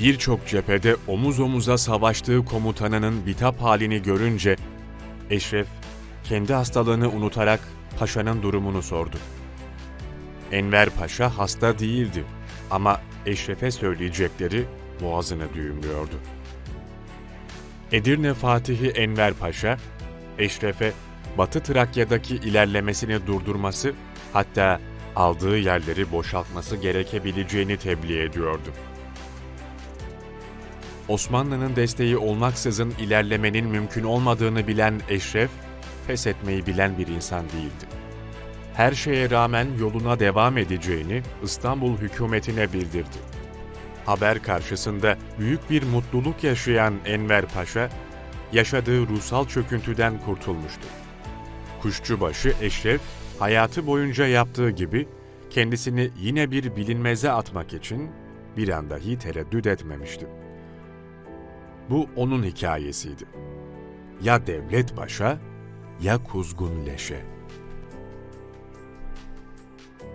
Birçok cephede omuz omuza savaştığı komutanının bitap halini görünce Eşref kendi hastalığını unutarak paşanın durumunu sordu. Enver Paşa hasta değildi ama Eşref'e söyleyecekleri boğazını düğümlüyordu. Edirne Fatihi Enver Paşa, Eşref'e Batı Trakya'daki ilerlemesini durdurması, hatta aldığı yerleri boşaltması gerekebileceğini tebliğ ediyordu. Osmanlı'nın desteği olmaksızın ilerlemenin mümkün olmadığını bilen Eşref, pes etmeyi bilen bir insan değildi. Her şeye rağmen yoluna devam edeceğini İstanbul hükümetine bildirdi. Haber karşısında büyük bir mutluluk yaşayan Enver Paşa, yaşadığı ruhsal çöküntüden kurtulmuştu. Kuşçubaşı Eşref, hayatı boyunca yaptığı gibi kendisini yine bir bilinmeze atmak için bir an dahi tereddüt etmemişti. Bu onun hikayesiydi. Ya devlet başa ya kuzgun leşe.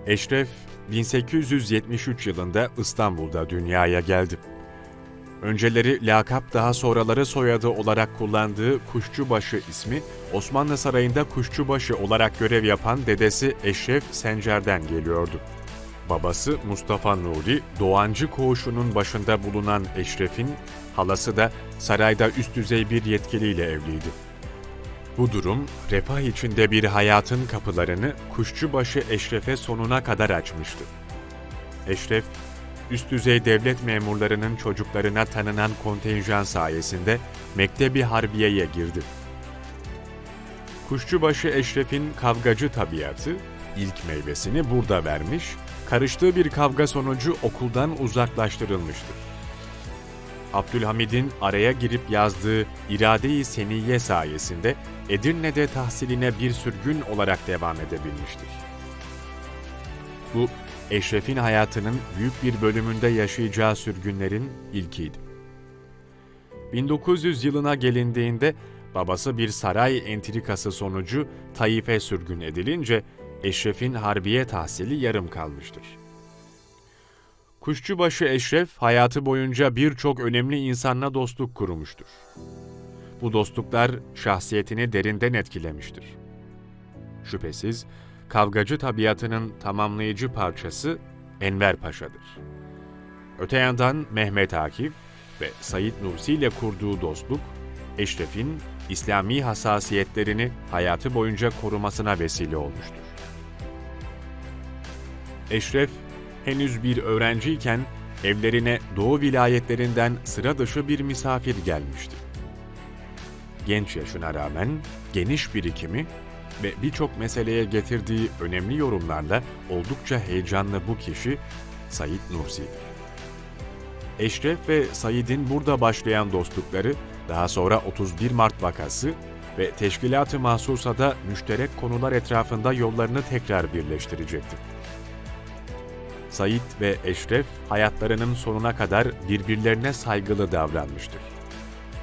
Eşref 1873 yılında İstanbul'da dünyaya geldi. Önceleri lakap daha sonraları soyadı olarak kullandığı Kuşçubaşı ismi Osmanlı Sarayı'nda Kuşçubaşı olarak görev yapan dedesi Eşref Sencer'den geliyordu. Babası Mustafa Nuri, Doğancı koğuşunun başında bulunan Eşref'in, halası da sarayda üst düzey bir yetkiliyle evliydi. Bu durum, refah içinde bir hayatın kapılarını Kuşçubaşı Eşref'e sonuna kadar açmıştı. Eşref, üst düzey devlet memurlarının çocuklarına tanınan kontenjan sayesinde Mektebi Harbiye'ye girdi. Kuşçubaşı Eşref'in kavgacı tabiatı ilk meyvesini burada vermiş, karıştığı bir kavga sonucu okuldan uzaklaştırılmıştır. Abdülhamid'in araya girip yazdığı İrade-i Seniye sayesinde Edirne'de tahsiline bir sürgün olarak devam edebilmiştir. Bu, Eşref'in hayatının büyük bir bölümünde yaşayacağı sürgünlerin ilkiydi. 1900 yılına gelindiğinde babası bir saray entrikası sonucu Taif'e sürgün edilince Eşref'in harbiye tahsili yarım kalmıştır. Kuşçubaşı Eşref hayatı boyunca birçok önemli insanla dostluk kurmuştur. Bu dostluklar şahsiyetini derinden etkilemiştir. Şüphesiz kavgacı tabiatının tamamlayıcı parçası Enver Paşa'dır. Öte yandan Mehmet Akif ve Said Nursi ile kurduğu dostluk, Eşref'in İslami hassasiyetlerini hayatı boyunca korumasına vesile olmuştur. Eşref, henüz bir öğrenciyken evlerine Doğu vilayetlerinden sıra dışı bir misafir gelmişti. Genç yaşına rağmen geniş birikimi ve birçok meseleye getirdiği önemli yorumlarla oldukça heyecanlı bu kişi Said Nursi'dir. Eşref ve Said'in burada başlayan dostlukları daha sonra 31 Mart vakası ve Teşkilat-ı Mahsusa'da müşterek konular etrafında yollarını tekrar birleştirecektir. Said ve Eşref hayatlarının sonuna kadar birbirlerine saygılı davranmıştır.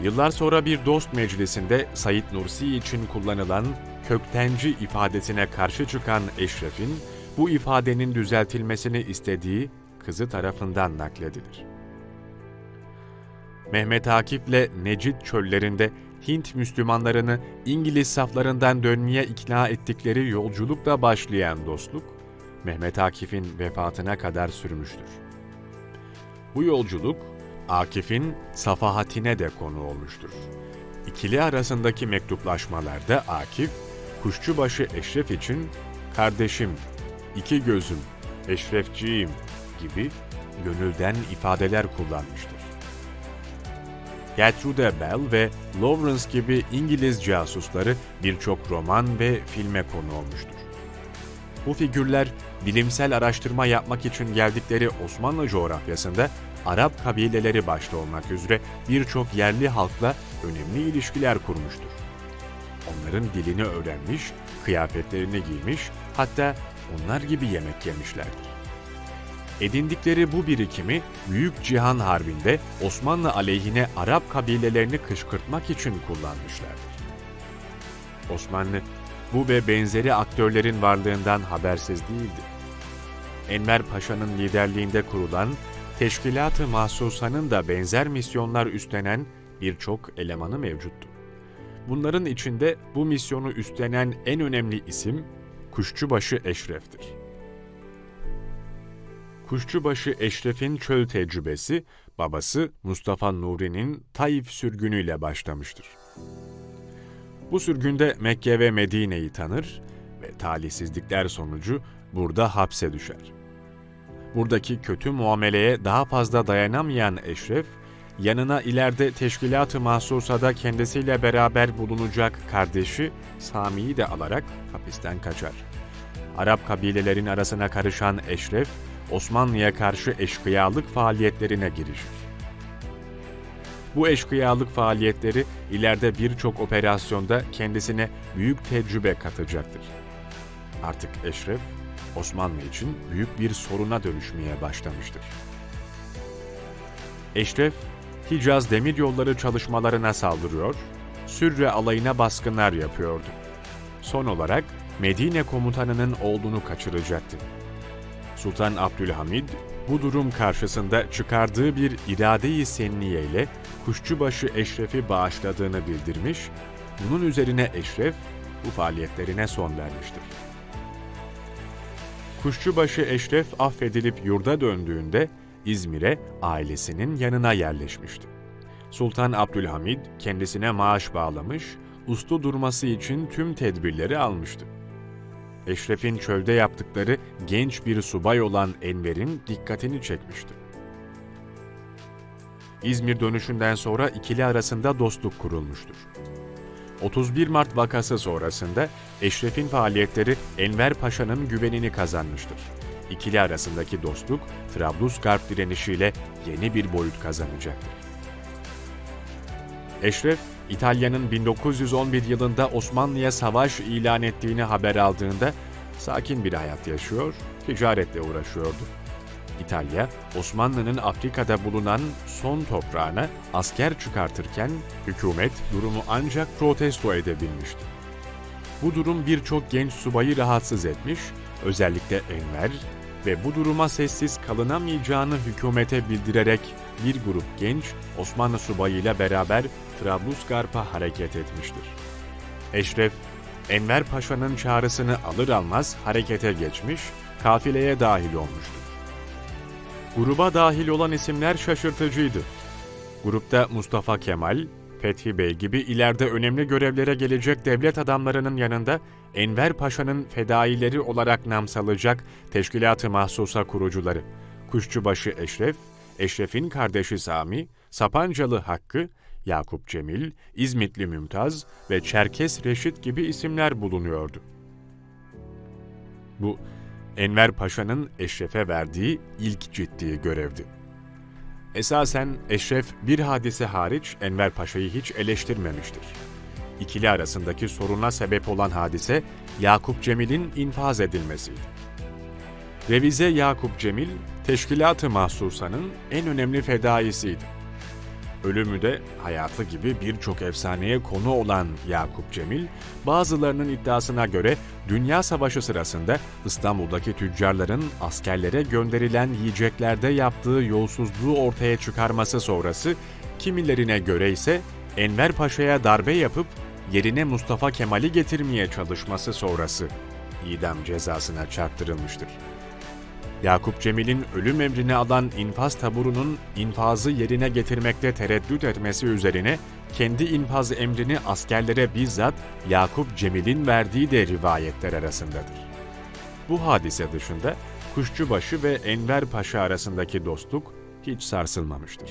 Yıllar sonra bir dost meclisinde Said Nursi için kullanılan köktenci ifadesine karşı çıkan Eşref'in bu ifadenin düzeltilmesini istediği kızı tarafından nakledilir. Mehmet Akif'le Necid çöllerinde Hint Müslümanlarını İngiliz saflarından dönmeye ikna ettikleri yolculukla başlayan dostluk, Mehmet Akif'in vefatına kadar sürmüştür. Bu yolculuk, Akif'in safahatine de konu olmuştur. İkili arasındaki mektuplaşmalarda Akif, Kuşçubaşı Eşref için kardeşim, iki gözüm, eşrefciğim gibi gönülden ifadeler kullanmıştır. Gertrude Bell ve Lawrence gibi İngiliz casusları birçok roman ve filme konu olmuştur. Bu figürler bilimsel araştırma yapmak için geldikleri Osmanlı coğrafyasında Arap kabileleri başta olmak üzere birçok yerli halkla önemli ilişkiler kurmuştur. Onların dilini öğrenmiş, kıyafetlerini giymiş, hatta onlar gibi yemek yemişlerdir. Edindikleri bu birikimi Büyük Cihan Harbi'nde Osmanlı aleyhine Arap kabilelerini kışkırtmak için kullanmışlardır. Osmanlı bu ve benzeri aktörlerin varlığından habersiz değildi. Enver Paşa'nın liderliğinde kurulan Teşkilat-ı Mahsusa'nın da benzer misyonlar üstlenen birçok elemanı mevcuttu. Bunların içinde bu misyonu üstlenen en önemli isim Kuşçubaşı Eşref'tir. Kuşçubaşı Eşref'in çöl tecrübesi babası Mustafa Nuri'nin Taif sürgünüyle başlamıştır. Bu sürgünde Mekke ve Medine'yi tanır ve talihsizlikler sonucu burada hapse düşer. Buradaki kötü muameleye daha fazla dayanamayan Eşref, yanına ileride teşkilat-ı mahsusada kendisiyle beraber bulunacak kardeşi Sami'yi de alarak hapisten kaçar. Arap kabilelerin arasına karışan Eşref, Osmanlı'ya karşı eşkıyalık faaliyetlerine girişir. Bu eşkıyalık faaliyetleri ileride birçok operasyonda kendisine büyük tecrübe katacaktır. Artık Eşref, Osmanlı için büyük bir soruna dönüşmeye başlamıştır. Eşref, Hicaz demiryolları çalışmalarına saldırıyor, Sürre alayına baskınlar yapıyordu. Son olarak Medine komutanının oğlunu kaçıracaktı. Sultan Abdülhamid bu durum karşısında çıkardığı bir irade-i senniye ile Kuşçubaşı Eşref'i bağışladığını bildirmiş, bunun üzerine Eşref bu faaliyetlerine son vermiştir. Kuşçubaşı Eşref affedilip yurda döndüğünde İzmir'e ailesinin yanına yerleşmişti. Sultan Abdülhamid kendisine maaş bağlamış, uslu durması için tüm tedbirleri almıştı. Eşref'in çölde yaptıkları genç bir subay olan Enver'in dikkatini çekmişti. İzmir dönüşünden sonra ikili arasında dostluk kurulmuştur. 31 Mart vakası sonrasında Eşref'in faaliyetleri Enver Paşa'nın güvenini kazanmıştır. İkili arasındaki dostluk Trablusgarp direnişiyle yeni bir boyut kazanacaktır. Eşref, İtalya'nın 1911 yılında Osmanlı'ya savaş ilan ettiğini haber aldığında sakin bir hayat yaşıyor, ticaretle uğraşıyordu. İtalya, Osmanlı'nın Afrika'da bulunan son toprağına asker çıkartırken hükümet durumu ancak protesto edebilmişti. Bu durum birçok genç subayı rahatsız etmiş, özellikle Enver ve bu duruma sessiz kalınamayacağını hükümete bildirerek bir grup genç Osmanlı subayıyla beraber Trablusgarp'a hareket etmiştir. Eşref, Enver Paşa'nın çağrısını alır almaz harekete geçmiş, kafileye dahil olmuştur. Gruba dahil olan isimler şaşırtıcıydı. Grupta Mustafa Kemal, Fethi Bey gibi ileride önemli görevlere gelecek devlet adamlarının yanında Enver Paşa'nın fedaileri olarak nam salacak Teşkilat-ı Mahsusa kurucuları, Kuşçubaşı Eşref, Eşref'in kardeşi Sami, Sapancalı Hakkı, Yakup Cemil, İzmitli Mümtaz ve Çerkes Reşit gibi isimler bulunuyordu. Bu, Enver Paşa'nın Eşref'e verdiği ilk ciddi görevdi. Esasen Eşref bir hadise hariç Enver Paşa'yı hiç eleştirmemiştir. İkili arasındaki soruna sebep olan hadise Yakup Cemil'in infaz edilmesiydi. Revize Yakup Cemil, Teşkilat-ı Mahsusa'nın en önemli fedaisiydi. Ölümü de hayatı gibi birçok efsaneye konu olan Yakup Cemil, bazılarının iddiasına göre Dünya Savaşı sırasında İstanbul'daki tüccarların askerlere gönderilen yiyeceklerde yaptığı yolsuzluğu ortaya çıkarması sonrası, kimilerine göre ise Enver Paşa'ya darbe yapıp yerine Mustafa Kemal'i getirmeye çalışması sonrası idam cezasına çarptırılmıştır. Yakup Cemil'in ölüm emrini alan infaz taburunun infazı yerine getirmekte tereddüt etmesi üzerine kendi infaz emrini askerlere bizzat Yakup Cemil'in verdiği de rivayetler arasındadır. Bu hadise dışında Kuşçubaşı ve Enver Paşa arasındaki dostluk hiç sarsılmamıştır.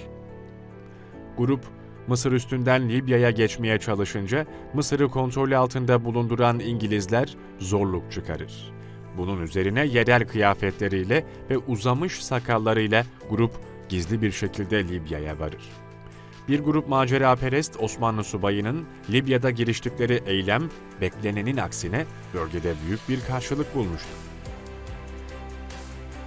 Grup, Mısır üstünden Libya'ya geçmeye çalışınca Mısır'ı kontrol altında bulunduran İngilizler zorluk çıkarır. Bunun üzerine yerel kıyafetleriyle ve uzamış sakallarıyla grup gizli bir şekilde Libya'ya varır. Bir grup maceraperest Osmanlı subayının Libya'da giriştikleri eylem beklenenin aksine bölgede büyük bir karşılık bulmuştur.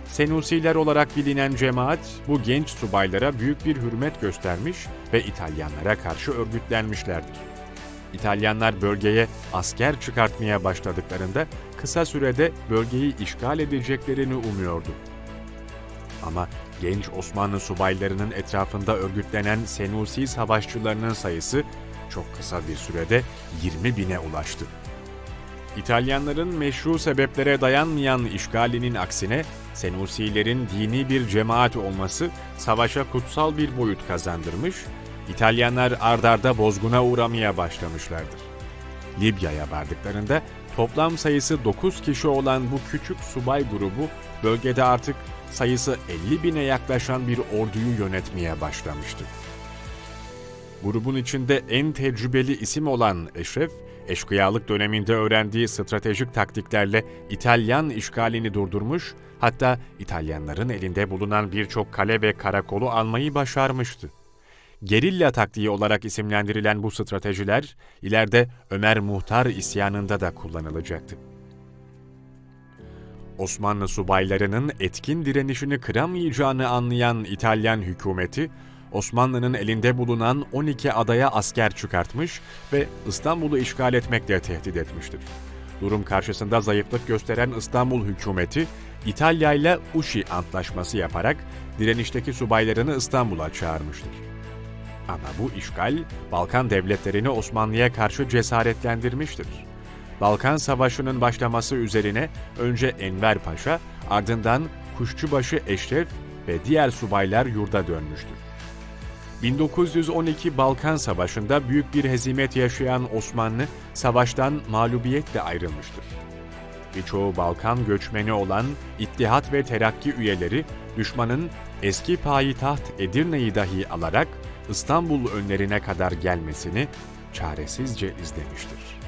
Senusiler olarak bilinen cemaat bu genç subaylara büyük bir hürmet göstermiş ve İtalyanlara karşı örgütlenmişlerdir. İtalyanlar bölgeye asker çıkartmaya başladıklarında kısa sürede bölgeyi işgal edeceklerini umuyordu. Ama genç Osmanlı subaylarının etrafında örgütlenen Senusi savaşçılarının sayısı çok kısa bir sürede 20 bine ulaştı. İtalyanların meşru sebeplere dayanmayan işgalinin aksine Senusilerin dini bir cemaat olması savaşa kutsal bir boyut kazandırmış, İtalyanlar ardarda bozguna uğramaya başlamışlardır. Libya'ya vardıklarında toplam sayısı 9 kişi olan bu küçük subay grubu bölgede artık sayısı 50 bine yaklaşan bir orduyu yönetmeye başlamıştı. Grubun içinde en tecrübeli isim olan Eşref, eşkıyalık döneminde öğrendiği stratejik taktiklerle İtalyan işgalini durdurmuş, hatta İtalyanların elinde bulunan birçok kale ve karakolu almayı başarmıştı. Gerilla taktiği olarak isimlendirilen bu stratejiler ileride Ömer Muhtar isyanında da kullanılacaktı. Osmanlı subaylarının etkin direnişini kıramayacağını anlayan İtalyan hükümeti, Osmanlı'nın elinde bulunan 12 adaya asker çıkartmış ve İstanbul'u işgal etmekle tehdit etmiştir. Durum karşısında zayıflık gösteren İstanbul hükümeti, İtalya ile Uşi Antlaşması yaparak direnişteki subaylarını İstanbul'a çağırmıştır. Ama bu işgal, Balkan devletlerini Osmanlı'ya karşı cesaretlendirmiştir. Balkan Savaşı'nın başlaması üzerine önce Enver Paşa, ardından Kuşçubaşı Eşref ve diğer subaylar yurda dönmüştür. 1912 Balkan Savaşı'nda büyük bir hezimet yaşayan Osmanlı, savaştan mağlubiyetle ayrılmıştır. Birçoğu Balkan göçmeni olan İttihat ve Terakki üyeleri, düşmanın eski payitaht Edirne'yi dahi alarak İstanbul önlerine kadar gelmesini çaresizce izlemiştir.